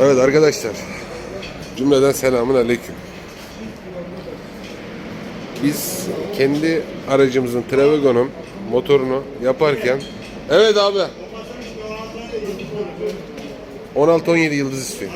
Evet arkadaşlar. Cümleden selamun aleyküm. Biz kendi aracımızın Travego'nun motorunu yaparken Evet abi. 16-17 yıldız istiyor.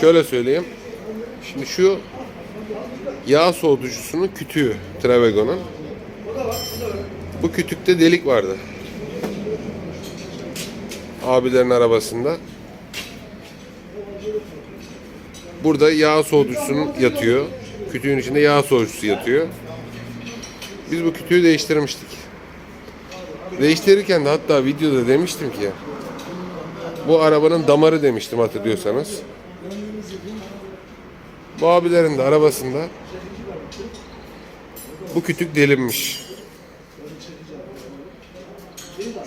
Şöyle söyleyeyim. Şimdi şu yağ soğutucusunun kütüğü Travego'nun. Bu kütükte delik vardı. Abilerin arabasında. Burada yağ soğutucusunun yatıyor. Kütüğün içinde yağ soğutucusu yatıyor. Biz bu kütüğü değiştirmiştik. Değiştirirken de hatta videoda demiştim ki bu arabanın damarı demiştim hatırlıyorsanız. Bu abilerin de arabasında bu kütük delinmiş.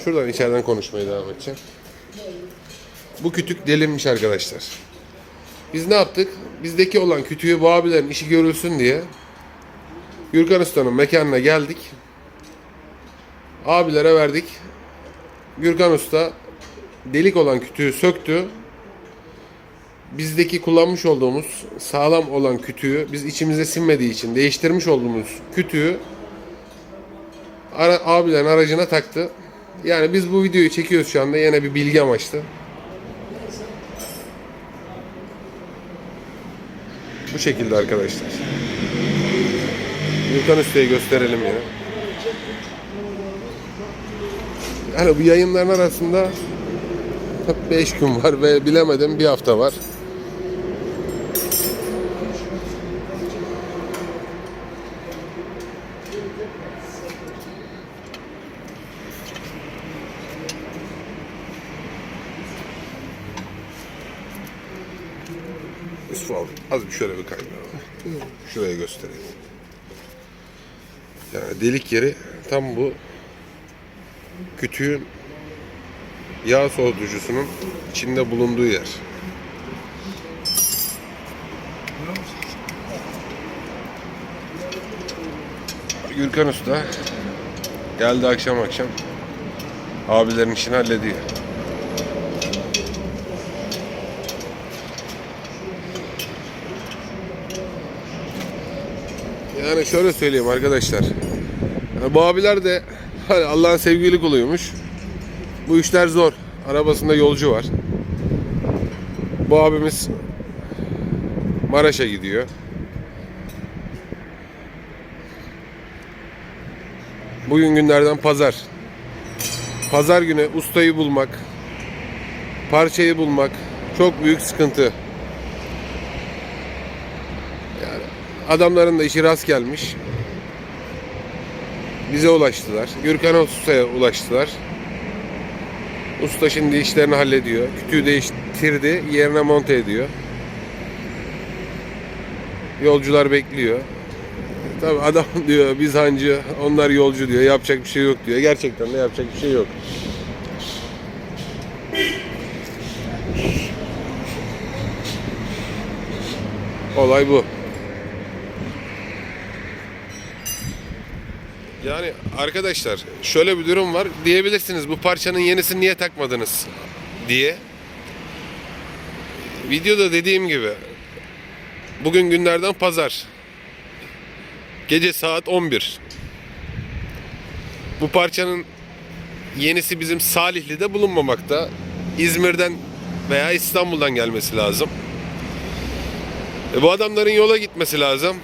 Şuradan içeriden konuşmaya devam edeceğim. Bu kütük delinmiş arkadaşlar. Biz ne yaptık? Bizdeki olan kütüğü bu abilerin işi görülsün diye Gürkan Usta'nın mekanına geldik. Abilere verdik. Gürkan Usta delik olan kütüğü söktü. Bizdeki kullanmış olduğumuz sağlam olan kütüğü biz içimize sinmediği için değiştirmiş olduğumuz kütüğü ara, abilerin aracına taktı. Yani biz bu videoyu çekiyoruz şu anda yine bir bilgi amaçlı. Bu şekilde arkadaşlar. Gürkan Usta'yı gösterelim yine. Yani bu yayınların arasında 5 gün var ve bilemedim bir hafta var. Yusuf abi az bir şöyle bir kaydır. Şuraya göstereyim. Yani delik yeri tam bu kütüğün yağ soğutucusunun içinde bulunduğu yer. Gürkan Usta geldi akşam akşam abilerin işini hallediyor. Yani şöyle söyleyeyim arkadaşlar. Yani bu abiler de hani Allah'ın sevgili kuluymuş. Bu işler zor. Arabasında yolcu var. Bu abimiz Maraş'a gidiyor. Bugün günlerden pazar. Pazar günü ustayı bulmak, parçayı bulmak çok büyük sıkıntı. Yani adamların da işi rast gelmiş. Bize ulaştılar. Gürkan Usta'ya ulaştılar. Usta şimdi işlerini hallediyor. Kütüğü değiştirdi. Yerine monte ediyor. Yolcular bekliyor. Tabi adam diyor biz hancı, onlar yolcu diyor. Yapacak bir şey yok diyor. Gerçekten de yapacak bir şey yok. Olay bu. Yani arkadaşlar şöyle bir durum var. Diyebilirsiniz bu parçanın yenisini niye takmadınız diye. Videoda dediğim gibi bugün günlerden pazar. Gece saat 11. Bu parçanın yenisi bizim Salihli'de bulunmamakta. İzmir'den veya İstanbul'dan gelmesi lazım. E bu adamların yola gitmesi lazım.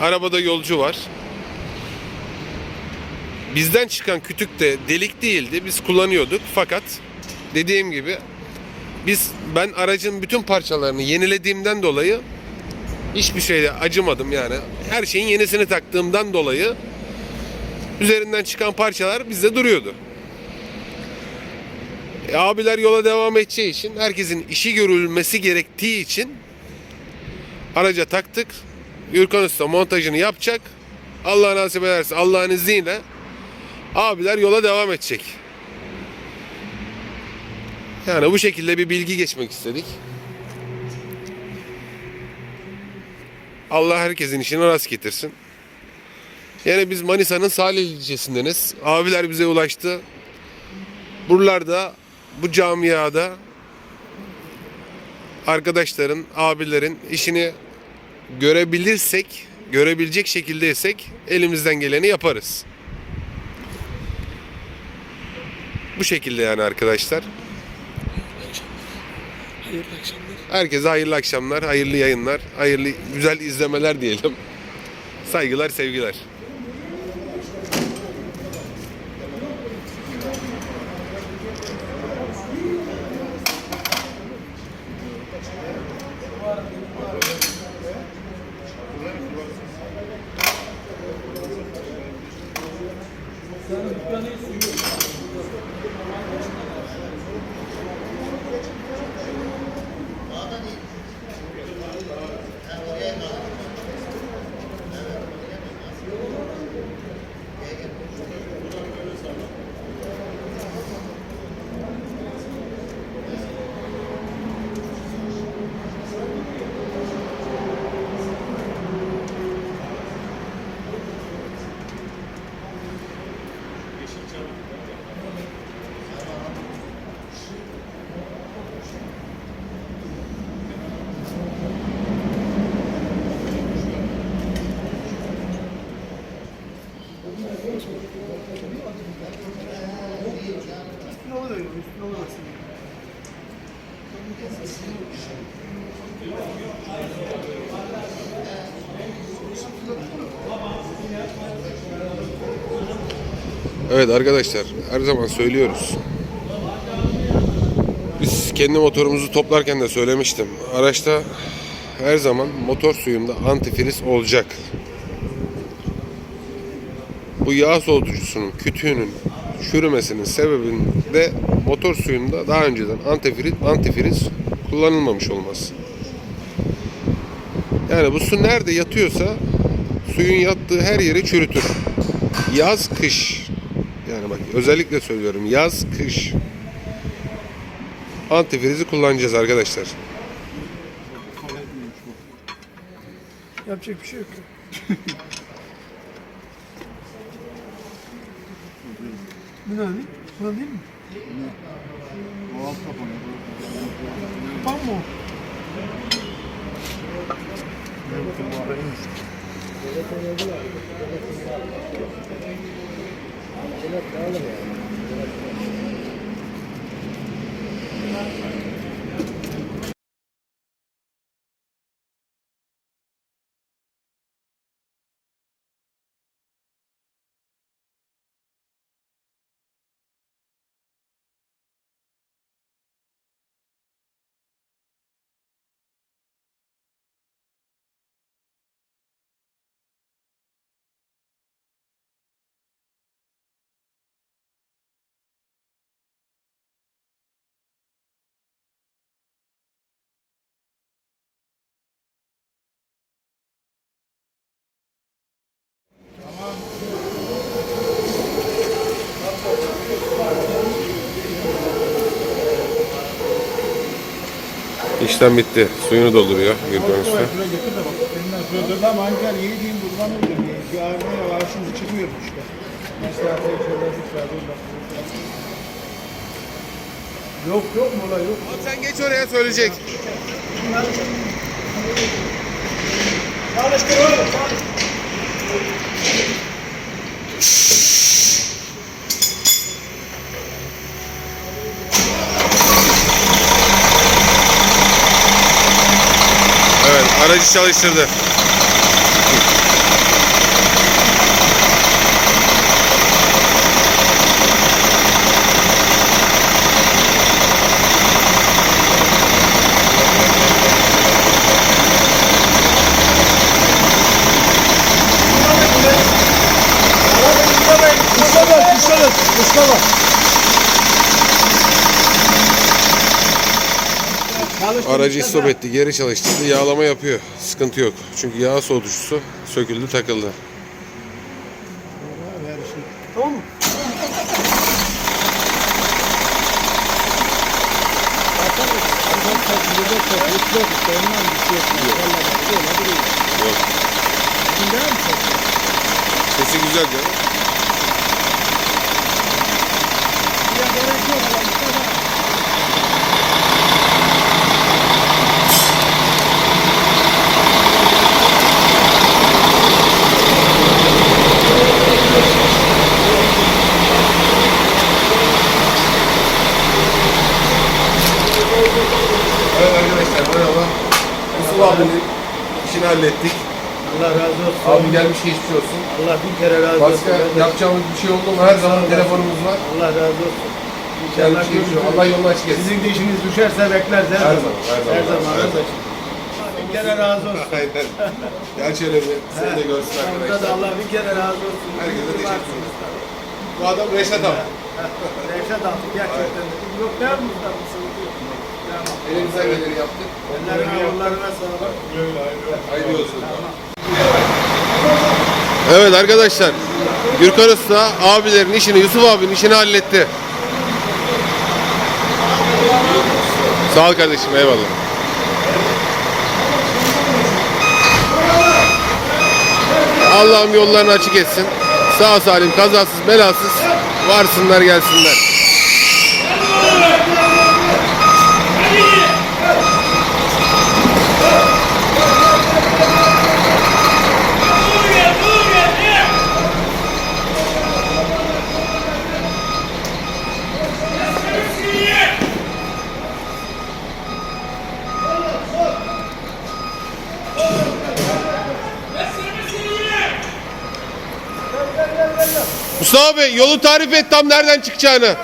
Arabada yolcu var. Bizden çıkan kütük de delik değildi. Biz kullanıyorduk. Fakat dediğim gibi biz ben aracın bütün parçalarını yenilediğimden dolayı hiçbir şeyde acımadım yani. Her şeyin yenisini taktığımdan dolayı üzerinden çıkan parçalar bizde duruyordu. E, abiler yola devam edeceği için herkesin işi görülmesi gerektiği için araca taktık. Gürkan Usta montajını yapacak. Allah nasip ederse Allah'ın izniyle abiler yola devam edecek. Yani bu şekilde bir bilgi geçmek istedik. Allah herkesin işini rast getirsin. Yani biz Manisa'nın Salih ilçesindeniz. Abiler bize ulaştı. Buralarda, bu camiada arkadaşların, abilerin işini görebilirsek, görebilecek şekildeysek elimizden geleni yaparız. Bu şekilde yani arkadaşlar. Hayırlı akşamlar. Herkese hayırlı akşamlar, hayırlı yayınlar, hayırlı güzel izlemeler diyelim. Saygılar, sevgiler. Evet arkadaşlar her zaman söylüyoruz. Biz kendi motorumuzu toplarken de söylemiştim. Araçta her zaman motor suyunda antifriz olacak. Bu yağ soğutucusunun kütüğünün çürümesinin sebebinde motor suyunda daha önceden antifriz, antifriz kullanılmamış olması. Yani bu su nerede yatıyorsa suyun yattığı her yeri çürütür. Yaz kış yani bak özellikle söylüyorum yaz kış antifrizi kullanacağız arkadaşlar. Yapacak bir şey yok. Bu ne abi? Bu değil mi? O alt kapanıyor. Kapan mı o? Benim haberim İşlem bitti. Suyunu dolduruyor Gürkan Usta. Yok yok mola yok. Sen geç oraya söyleyecek. Çalıştır oğlum. Evet aracı çalıştırdı. Mustafa, Mustafa, Mustafa. Aracı stop etti, geri çalıştırdı, yağlama yapıyor. Sıkıntı yok. Çünkü yağ soğutucusu söküldü, takıldı. Tamam mı? Sesi güzel canım. abinin işini hallettik. Allah razı olsun. Abi gelmiş geçmiş olsun. Allah bin kere razı Başka olsun. yapacağımız bir şey oldu mu her zaman telefonumuz var. Allah razı olsun. Gelmiş İnşallah geçmiş olsun. görüşürüz. Allah yolunu açık etsin. Sizin de işiniz düşerse bekleriz her, Her zaman. zaman, her zaman, her kardeşim. Bin kere razı olsun. Aynen. Gel şöyle bir seni de görsün Burada da arkadaşlar. Allah bin kere razı olsun. Herkese teşekkür ederim. Bu adam Reşat abi. Reşat abi gerçekten. Yok ne yapmışlar bu. Tamam. Elimizden geleni yaptık. Ellerine yollarına sağlık. Hayırlı olsun. Evet arkadaşlar. Gürkan Usta abilerin işini, Yusuf abinin işini halletti. Sağ ol kardeşim eyvallah. Allah'ım yollarını açık etsin. Sağ salim, kazasız, belasız varsınlar gelsinler. Mustafa abi yolu tarif et tam nereden çıkacağını.